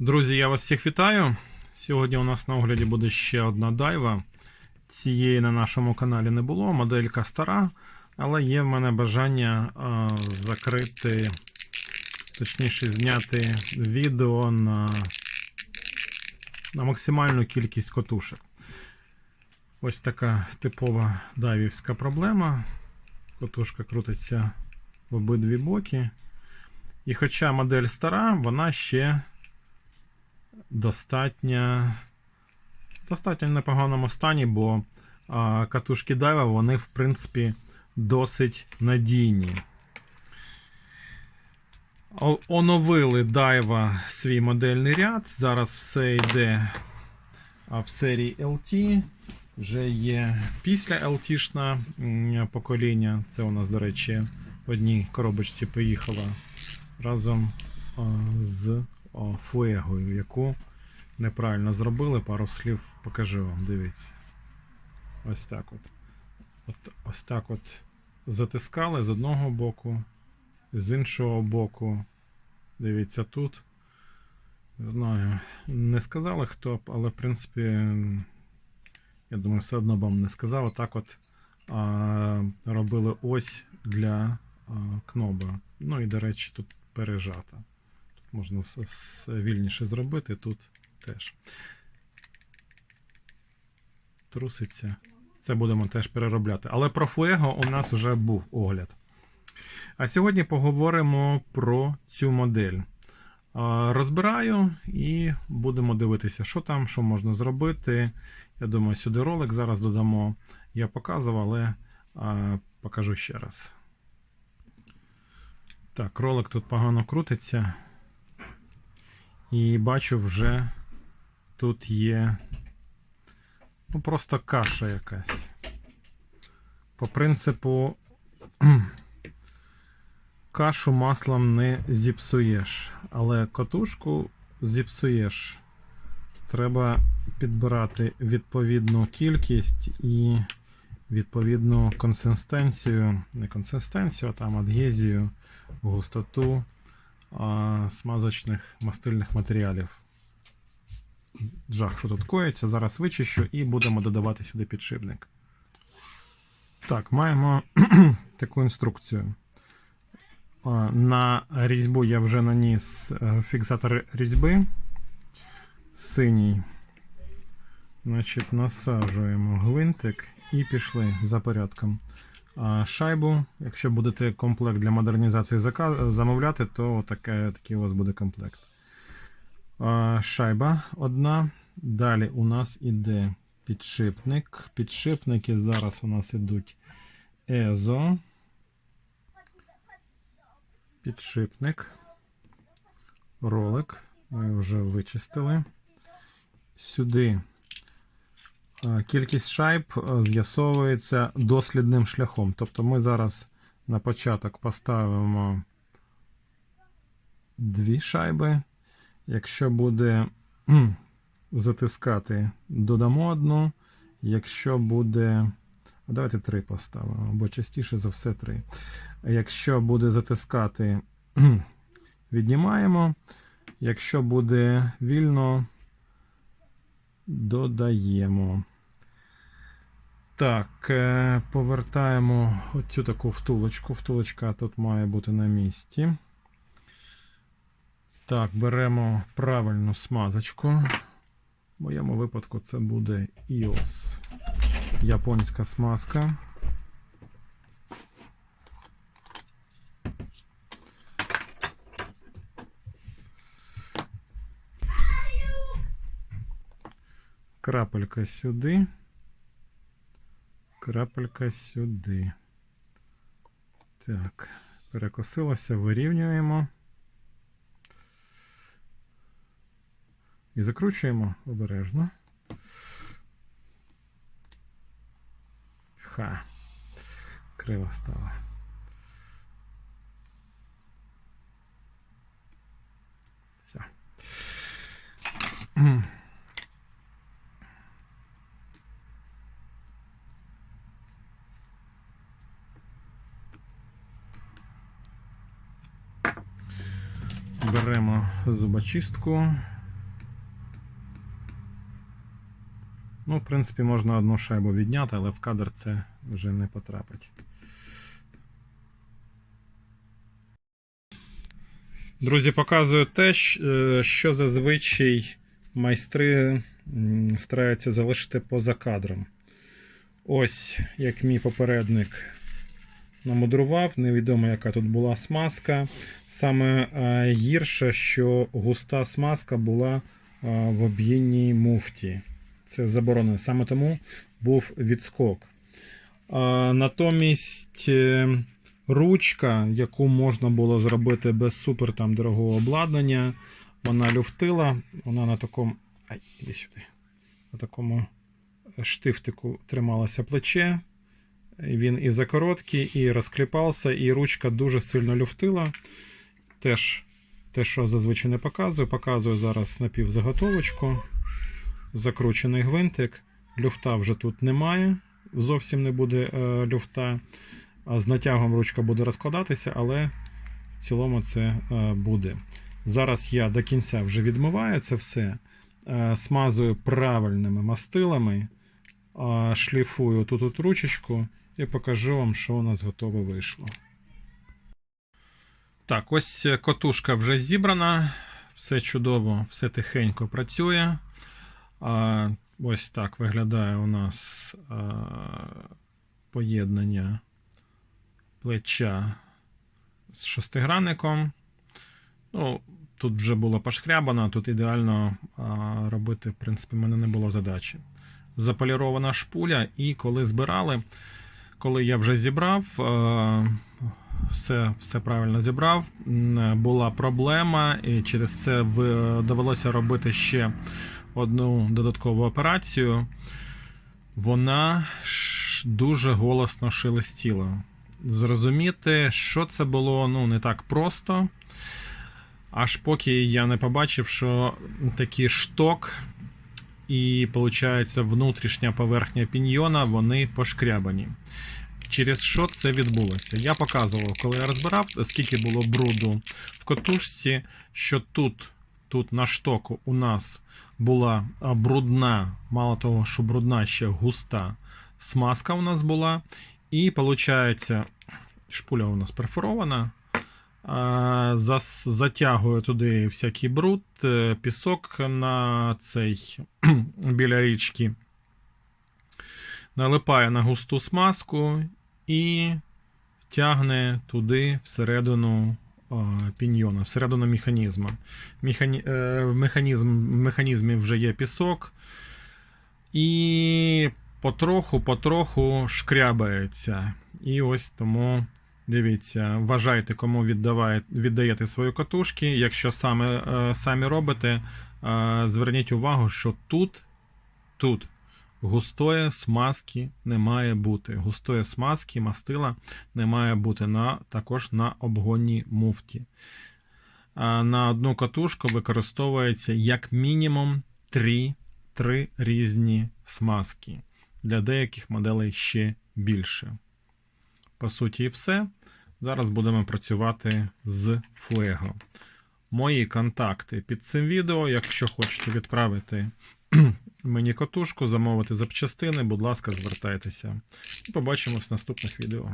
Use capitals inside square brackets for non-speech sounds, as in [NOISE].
Друзі, я вас всіх вітаю. Сьогодні у нас на огляді буде ще одна дайва. Цієї на нашому каналі не було. Моделька стара, але є в мене бажання а, закрити, точніше, зняти відео на, на максимальну кількість котушек. Ось така типова дайвівська проблема. Котушка крутиться в обидві боки. І хоча модель стара, вона ще достатньо, достатньо в непоганому стані, бо а, катушки дайва, вони, в принципі, досить надійні. Оновили дайва свій модельний ряд. Зараз все йде в серії LT. Вже є після LT-шна покоління. Це у нас, до речі, в одній коробочці поїхала разом з фуегою, яку неправильно зробили. Пару слів покажу вам. Дивіться. Ось так от. от. Ось так от затискали з одного боку, з іншого боку. Дивіться тут. Не знаю, не сказали хто, б, але в принципі, я думаю, все одно б вам не сказав. Отак от а, робили ось для а, кноба. Ну і, до речі, тут пережата. Можна вільніше зробити, тут теж. Труситься. Це будемо теж переробляти. Але про Fuego у нас вже був огляд. А сьогодні поговоримо про цю модель. Розбираю і будемо дивитися, що там, що можна зробити. Я думаю, сюди ролик зараз додамо. Я показував, але покажу ще раз. Так, ролик тут погано крутиться. І бачу, вже тут є ну, просто каша якась. По принципу, [CLEARS THROAT] кашу маслом не зіпсуєш, але котушку зіпсуєш. Треба підбирати відповідну кількість і відповідну консистенцію, не консистенцію, а там адгезію, густоту смазочних мастильних матеріалів. Жах, що тут коїться. Зараз вичищу і будемо додавати сюди підшипник. Так, маємо [CLEARS THROAT] таку інструкцію. На різьбу я вже наніс е, фіксатор різьби синій. Значить, насаджуємо гвинтик і пішли за порядком. Шайбу, якщо будете комплект для модернізації замовляти, то таке, такий у вас буде комплект. Шайба одна. Далі у нас іде підшипник. Підшипники зараз у нас ідуть Езо. Підшипник. Ролик. Ми вже вичистили. Сюди кількість шайб з'ясовується дослідним шляхом. Тобто ми зараз на початок поставимо дві шайби. Якщо буде затискати, додамо одну. Якщо буде. Давайте три поставимо, бо частіше за все три. Якщо буде затискати, віднімаємо. Якщо буде вільно, додаємо. Так, е, повертаємо оцю таку втулочку. Втулочка тут має бути на місці. Так, беремо правильну смазочку. В моєму випадку це буде Іос. Японська смазка. Крапелька сюди. Крапелька сюди. Так, перекосилося, вирівнюємо. І закручуємо обережно. Ха. Криво стало. Все. зубочистку. Ну, в принципі, можна одну шайбу відняти, але в кадр це вже не потрапить. Друзі, показую те, е, що зазвичай майстри стараються залишити поза кадром. Ось як мій попередник намудрував, невідомо, яка тут була смазка. Саме е, гірше, що густа смазка була е, в об'єдній муфті. Це заборонено. Саме тому був відскок. Натомість е, ручка, яку можна було зробити без супер там дорогого обладнання, вона люфтила, вона на такому. Ай, іди сюди. На такому штифтику трималося плече. Він і закороткий, і розкліпався, і ручка дуже сильно люфтила. Теж те, що зазвичай не показую. Показую зараз напівзаготовочку. Закручений гвинтик. Люфта вже тут немає. Зовсім не буде е, люфта. З натягом ручка буде розкладатися, але в цілому це е, буде. Зараз я до кінця вже відмиваю це все. Е, смазую правильними мастилами, е, шліфую тут ручечку і покажу вам, що у нас готове вийшло. Так, ось котушка вже зібрана. Все чудово, все тихенько працює. А, ось так виглядає у нас а, поєднання плеча з шестигранником. Ну, тут вже було пошкрябано, тут ідеально а, робити, в принципі, в мене не було задачі. Заполірована шпуля, і коли збирали, коли я вже зібрав, е, все, все правильно зібрав, була проблема, і через це довелося робити ще одну додаткову операцію. Вона дуже голосно шелестіла. Зрозуміти, що це було, ну, не так просто. Аж поки я не побачив, що такий шток і, виходить, внутрішня поверхня піньйона, вони пошкрябані. Через що це відбулося? Я показував, коли я розбирав, скільки було бруду в котушці, що тут, тут на штоку у нас була брудна, мало того, що брудна ще густа смазка у нас була. І виходить, шпуля у нас перфорована. Затягує туди всякий бруд, е, пісок на цей [CLEARS THROAT] біля річки. Налипає на густу смазку і тягне туди всередину піньйона, всередину механізму. Механі... е, В механізм... механізмі вже є пісок. І потроху-потроху шкрябається. І ось тому. Дивіться, вважайте, кому віддаєте свої катушки. Якщо саме, е, самі робите, е, зверніть увагу, що тут, тут густої смазки не має бути. Густої смазки, мастила не має бути на, також на обгонній муфті. На одну катушку використовується як мінімум 3, 3 різні смазки. Для деяких моделей ще більше. По суті, і все. Зараз будемо працювати з Fuego. Мої контакти під цим відео. Якщо хочете відправити [CLEARS THROAT] мені котушку, замовити запчастини, будь ласка, звертайтеся. І побачимось в наступних відео.